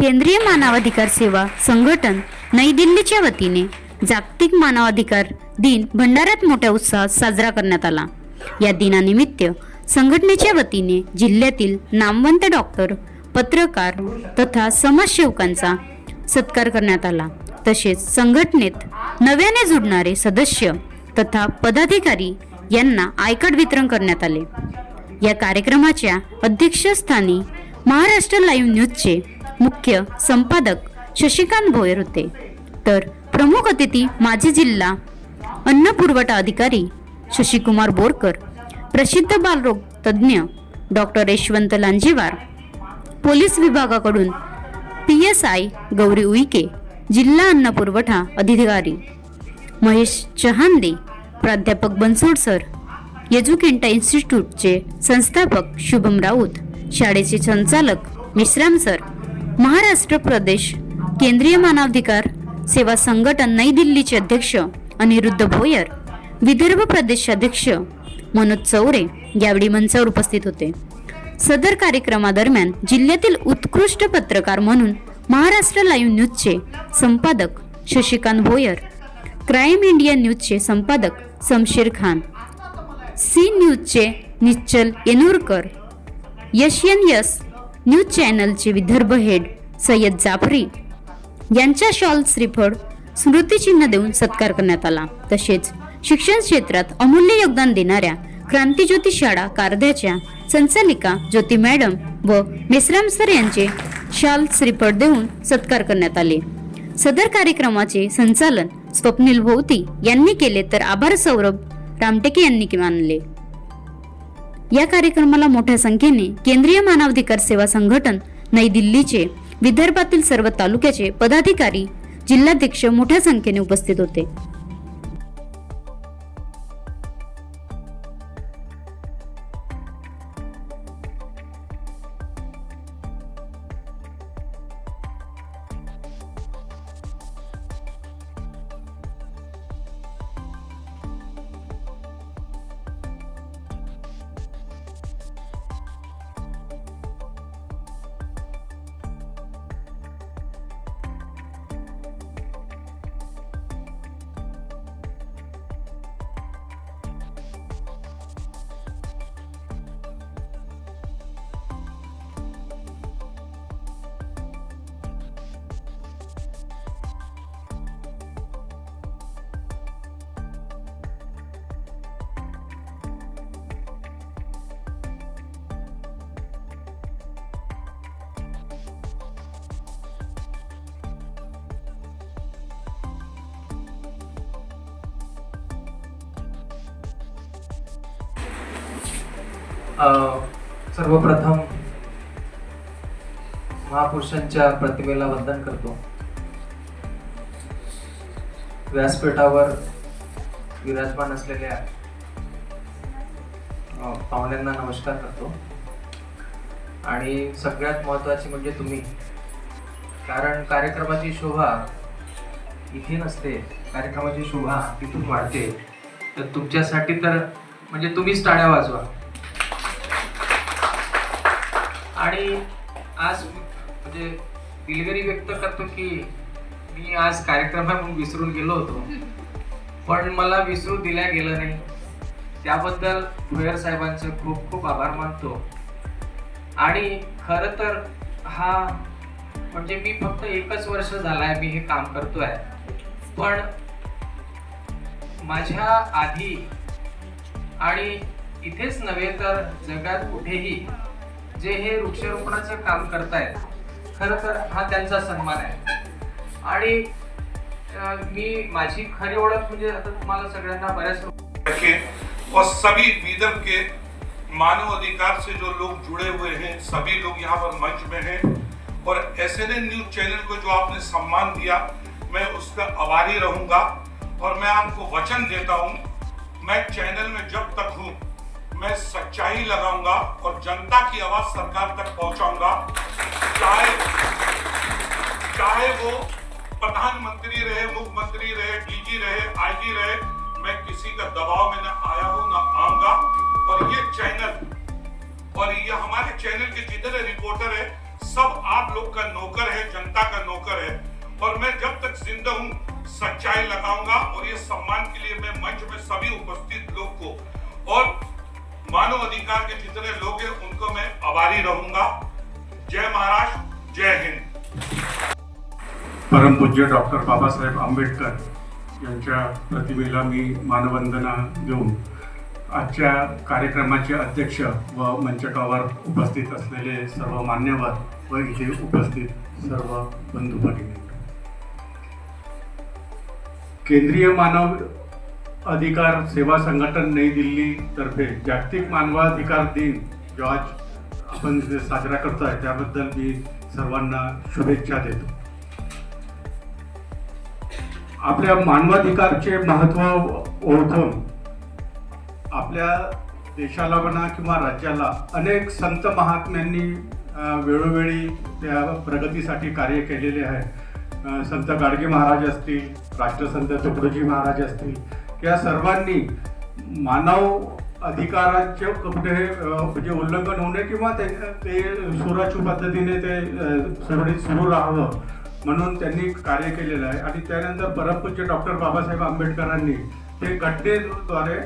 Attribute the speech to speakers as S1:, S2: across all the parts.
S1: केंद्रीय मानवाधिकार सेवा संघटन नई दिल्लीच्या वतीने जागतिक मानवाधिकार दिन भंडाऱ्यात मोठ्या उत्साहात साजरा करण्यात आला. या दिनानिमित्त संघटनेच्या वतीने जिल्ह्यातील नामवंत डॉक्टर पत्रकार तथा समाजसेवकांचा सत्कार करण्यात आला. तसेच संघटनेत नव्याने जुडणारे सदस्य तथा पदाधिकारी यांना आयकड वितरण करण्यात आले. या कार्यक्रमाच्या अध्यक्षस्थानी महाराष्ट्र लाईव्ह न्यूजचे मुख्य संपादक शशिकांत भोयर होते. तर प्रमुख अतिथी माजी जिल्हा अन्न पुरवठा अधिकारी शशिकुमार बोरकर प्रसिद्ध बालरोग तज्ज्ञ डॉक्टर यशवंत लांजेवार पोलीस विभागाकडून P S I Gauri Uike जिल्हा अन्न पुरवठा अधिकारी महेश चहांदे प्राध्यापक बनसोड सर येजुकेंटा इन्स्टिट्यूटचे संस्थापक शुभम राऊत शाळेचे संचालक मिश्राम सर महाराष्ट्र प्रदेश केंद्रीय मानवाधिकार सेवा संघटन नई दिल्लीचे अध्यक्ष अनिरुद्ध भोयर विदर्भ प्रदेशाध्यक्ष मनोज चौरे यावेळी मंचावर उपस्थित होते. सदर कार्यक्रमादरम्यान जिल्ह्यातील उत्कृष्ट पत्रकार म्हणून महाराष्ट्र लाईव्ह न्यूजचे संपादक शशिकांत भोयर क्राईम इंडिया न्यूजचे संपादक Samsher Khan C न्यूजचे Nishchal Yenurkar Yash N S news चॅनलचे Vidarbha head Sayyad Jafri यांच्या शॉल श्रीफळ स्मृतिचिन्ह देऊन सत्कार करण्यात आला. तसेच शिक्षण क्षेत्रात अमूल्य योगदान देणाऱ्या क्रांतीज्योती शाळा कारद्याच्या संचालिका ज्योती मॅडम व मेसराम सर यांचे शाल श्रीफळ देऊन सत्कार करण्यात आले. सदर कार्यक्रमाचे संचालन स्वप्नील भोवती यांनी केले तर आभार सौरभ रामटेके यांनी मानले या कार्यक्रमाला मोठ्या संख्येने केंद्रीय मानवाधिकार सेवा संघटन नई दिल्लीचे विदर्भातील सर्व तालुक्याचे पदाधिकारी जिल्हाध्यक्ष मोठ्या संख्येने उपस्थित होते.
S2: सर्वप्रथम महापुरुषांच्या प्रतिमेला वंदन करतो. व्यासपीठावर विराजमान असलेल्या पाहुण्यांना नमस्कार करतो. आणि सगळ्यात महत्वाची म्हणजे तुम्ही. कारण कार्यक्रमाची शोभा इथे नसते. कार्यक्रमाची शोभा तिथून वाढते. तर तुमच्यासाठी तर म्हणजे तुम्हीच टाळ्या वाजवा. आणि आज म्हणजे दिलगिरी व्यक्त करतो की मी आज कार्यक्रम म्हणून विसरून गेलो होतो. पण मला विसरू दिल्या गेलं नाही. त्याबद्दल भुयर साहेबांचे खूप खूप आभार मानतो. आणि खरं तर हा म्हणजे मी फक्त एकच वर्ष झालाय मी हे काम करतोय. पण माझ्या आधी आणि इथेच नव्हे तर जगात कुठेही जे हे वृक्षारोपणाचं काम करतायत खरं तर हा त्यांचा सन्मान आहे. आणि मी माझी खरी ओळख म्हणजे आता तुम्हाला सगळ्यांना बऱ्याच
S3: रखें और सभी विदर्भ के मानव अधिकार से जो लोग जुड़े हुए हैं सभी लोग यहाँ पर मंच में हैं। और S N N news channel को जो आपने सम्मान दिया मैं उसका आभारी रहूंगा। और मैं आपको वचन देता हूँ मैं चैनल में जब तक हूँ मैं सच्चाई लगाऊँगा और जनता की आवाज़ सरकार तक पहुंचाऊँगा। चाहे चाहे वो प्रधानमंत्री रहे, मुख्यमंत्री रहे, डीजी रहे, आईजी रहे, मैं किसी का दबाव में न आया हूँ, न आऊँगा। और ये चैनल, और ये हमारे चैनल के जितने रिपोर्टर है, सब आप लोग का नौकर है, जनता का नौकर है। और मैं जब तक ज़िंदा हूँ, सच्चाई लगाऊँगा और ये सम्मान के लिए मैं मंच में सभी उपस्थित लोग को और मानव अधिकार के जितने लोग हैं, उनको मैं आभारी रहूँगा। जय महाराष्ट्र, जय हिंद।
S4: परमपूज्य डॉक्टर बाबासाहेब आंबेडकर यांच्या प्रतिमेला मी मानवंदना देऊन आजच्या कार्यक्रमाचे अध्यक्ष व मंचकावर उपस्थित असलेले सर्व मान्यवर व इथे उपस्थित सर्व बंधू भगिनी केंद्रीय मानव अधिकार सेवा संघटन नई दिल्ली तर्फे जागतिक मानवाधिकार दिन जो आज आपण साजरा साजरा करतोय त्याबद्दल मी सर्वांना शुभेच्छा देतो. आपल्या मानवाधिकारचे महत्त्व ओळखून आपल्या देशाला म्हणा किंवा राज्याला अनेक संत महात्म्यांनी वेळोवेळी त्या प्रगतीसाठी कार्य केलेले आहे. संत गाडगे महाराज असतील राष्ट्रसंत तुकडोजी महाराज असतील या सर्वांनी मानव अधिकाराचे कुठे म्हणजे उल्लंघन होणे किंवा ते ते सुरक्षित पद्धतीने ते अ, सुरळीत सुरू राहावं म्हणून त्यांनी कार्य केलेलं आहे. आणि त्यानंतर परमपूज्य डॉक्टर बाबासाहेब आंबेडकरांनी ते घटनेद्वारे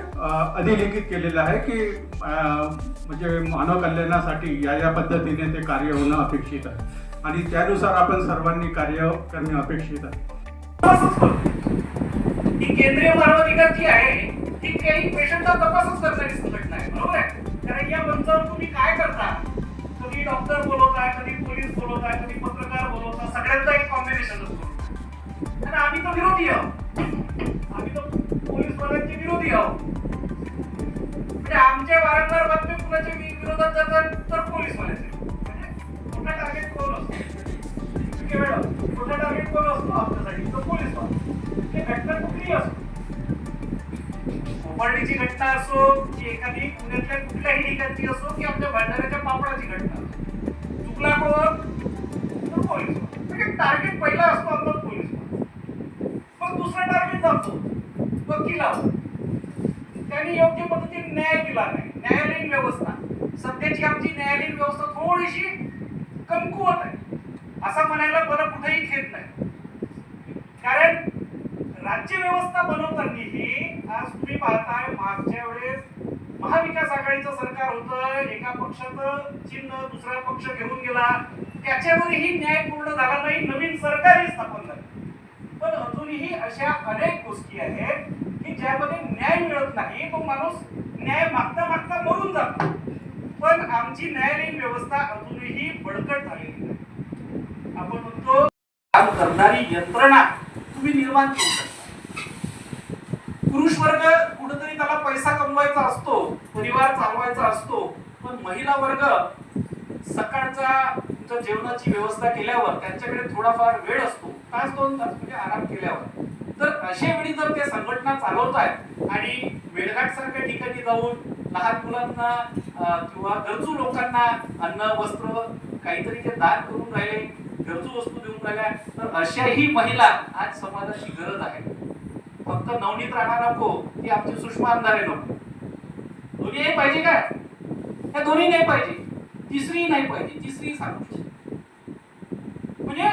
S4: अधिलिखित केलेलं आहे की म्हणजे मानव कल्याणासाठी या या पद्धतीने ते कार्य होणं अपेक्षित आहे. आणि त्यानुसार आपण सर्वांनी कार्य करणे अपेक्षित आहे.
S5: ती ही केंद्रीय मानवाधिकार जी आहे ती काही पेशंटचा तपासच करणारी संघटना आहे बरोबर आहे? कारण या मंचावर तुम्ही काय करता? कधी डॉक्टर बोलवता कधी पोलीस बोलवता कधी पत्रकार बोलवता सगळ्यांचा एक कॉम्बिनेशन असतो. आणि आम्ही तर विरोधी आहोत. आम्ही तर पोलीस वाल्यांचे विरोधी आहोत. म्हणजे आमच्या वारंवार बातम्या कुणाच्या विरोधात जातात तर पोलीस वाल्याचे. म्हणजे मोठा टार्गेट कोण असतो? मोठा टार्गेट कोण असतो आपल्यासाठी? तर पोलीस वाला. घटना कुठलीही असो? कोपर्डीची घटना असो की एखादी पुण्यातल्या कुठल्याही ठिकाणची असो की आपल्या भंडाऱ्याच्या पापडाची घटना असो. चुकला कोण? तर पोलीस. म्हणजे टार्गेट पहिला असतो आपण पोलीस. मग दुसरा टार्गेट जातो. वकिलावर त्यांनी योग्य पद्धतीने न्याय दिला नाही. न्यायालयीन व्यवस्था. सध्याची आमची न्यायालयीन व्यवस्था थोडीशी कमकुवत आहे. असं म्हणायला बरं कुठेही घेत नाही. कारण राज्य व्यवस्था बनवतानाही आज तुम्ही पाहताय मागच्या वेळेस महाविकास आघाडीचं सरकार होतं एका पक्षाचं चिन्ह दुसरा पक्ष घेऊन गेला. त्याच्यावरही न्याय पूर्ण झाला नाही नवीन सरकारही स्थापन झालं. पण अजूनही अशा अनेक गोष्टी आहेत की ज्यामध्ये न्याय मिळत नाही तो माणूस न्याय मागता मागता मरून जातो. पण आमची न्यायालयीन व्यवस्था अजूनही बळकट झालेली नाही. आपण म्हणतो काम करणारी यंत्रणा तुम्ही निर्माण करू शकता. पुरुष वर्ग कुठेतरी त्याला पैसा कमवायचा असतो परिवार चालवायचा असतो पण महिला वर्ग सकाळचा तुमच्या जेवणाची व्यवस्था केल्यावर त्यांच्याकडे थोडाफार वेळ असतो तास दोन तास म्हणजे आराम केल्यावर. तर अशा वेळी जर ते संघटना चालवत आहेत आणि मेळघाट सारख्या ठिकाणी जाऊन लहान मुलांना किंवा गरजू लोकांना अन्न वस्त्र काहीतरी ते दान करून राहिले गरजू वस्तू देऊन राहिल्या तर अशाही महिला आज समाजाची गरज आहे. फक्त नवनीत राणा नको ती आमची सुषमा अंधारे नको. दोन्ही पाहिजे काय? ह्या दोन्ही नाही पाहिजे. तिसरी नाही पाहिजे तिसरी सांगू म्हणजे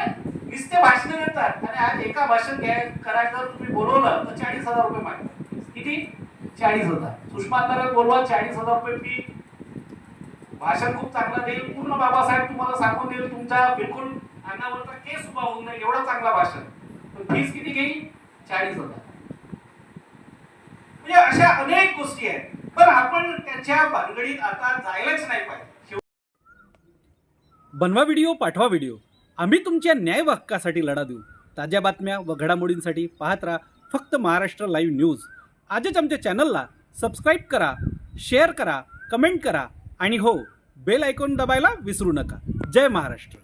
S5: नुसते भाषण देतात आणि आज एका भाषण करायचं जर तुम्ही बोलवलं तर चाळीस हजार रुपये मागतात. किती? चाळीस हजार. सुषमा अंधारे बोलवा चाळीस हजार रुपये फी भाषण खूप चांगलं देईल. पूर्ण बाबासाहेब तुम्हाला सांगून देईल तुमच्या बिलकुल अंगावरचा केस उभा होऊन जाईल एवढं चांगलं भाषण. पण फीस किती घेईल? चाळीस हजार. म्हणजे अशा अनेक गोष्टी आहेत. पण आपण त्याच्या भानगडीत आता जायलाच नाही पाहिजे.
S6: बनवा व्हिडिओ पाठवा व्हिडिओ आम्ही तुमच्या न्याय हक्कासाठी लढा देऊ. ताज्या बातम्या व घडामोडींसाठी पाहत राहा फक्त महाराष्ट्र लाईव्ह न्यूज आजच आमच्या चॅनलला सबस्क्राईब करा शेअर करा कमेंट करा आणि हो बेल आयकॉन दबायला विसरू नका. जय महाराष्ट्र.